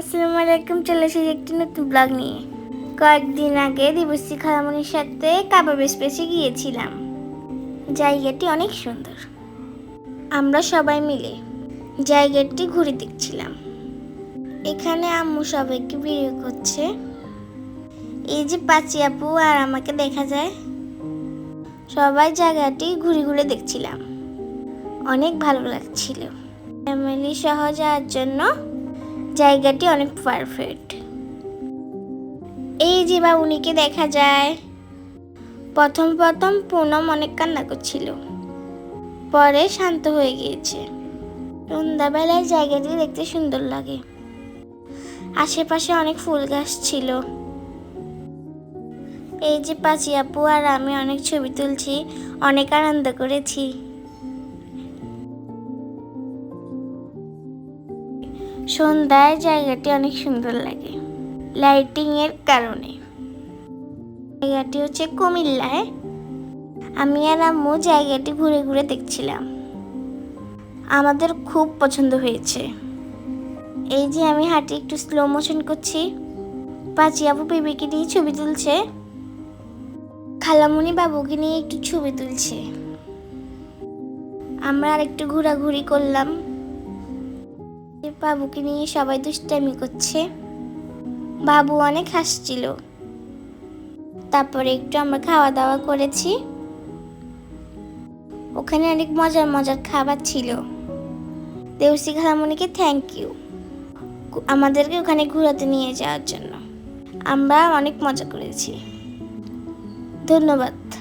আসসালামু আলাইকুম, চলে এসেছি একটি নতুন ব্লগ নিয়ে। কয়েকদিন আগে দিবসী খালামনির সাথে কাবাব স্পেসে গিয়েছিলাম। জায়গাটি অনেক সুন্দর। আমরা সবাই মিলে জায়গাটি ঘুরে দেখছিলাম। এখানে আম্মু সবাইকে ভিডিও করছে। এই যে পাচি আপু আর আমাকে দেখা যায়। সবাই জায়গাটি ঘুরে ঘুরে দেখছিলাম। অনেক ভালো লাগছিল। ফ্যামিলি সহ যাওয়ার জন্য জায়গাটি অনেক পারফেক্ট এই যে বাবুনিকে দেখা যায়। প্রথম প্রথম পুনম অনেক কান্না করছিল। পরে শান্ত হয়ে গিয়েছে। সন্ধ্যাবেলায় জায়গাটি দেখতে সুন্দর লাগে। আশেপাশে অনেক ফুল গাছ ছিল। এই যে পাচি আপু আর আমি অনেক ছবি তুলছি, অনেক আনন্দ করেছি। সন্ধ্যায় জায়গাটি অনেক সুন্দর লাগে লাইটিং এর কারণে। জায়গাটি হচ্ছে কুমিল্লায়। আমি আর আম্মু জায়গাটি ঘুরে ঘুরে দেখছিলাম। আমাদের খুব পছন্দ হয়েছে। এই যে আমি হাঁটি একটু স্লো মোশন করছি। পাচি আপু বেবিকে নিয়ে ছবি তুলছে। খালামুনি বাবুকে নিয়ে একটু ছবি তুলছে। আমরা আর একটু ঘোরাঘুরি করলাম। বাবুকে নিয়ে সবাই দুষ্টামি করছে। বাবু অনেক হাসছিল। তারপরে একটু আমরা খাওয়া দাওয়া করেছি। ওখানে অনেক মজার মজার খাবার ছিল। দেউসি খালামণিকে থ্যাংক ইউ আমাদেরকে ওখানে ঘোরাতে নিয়ে যাওয়ার জন্য। আমরা অনেক মজা করেছি। ধন্যবাদ।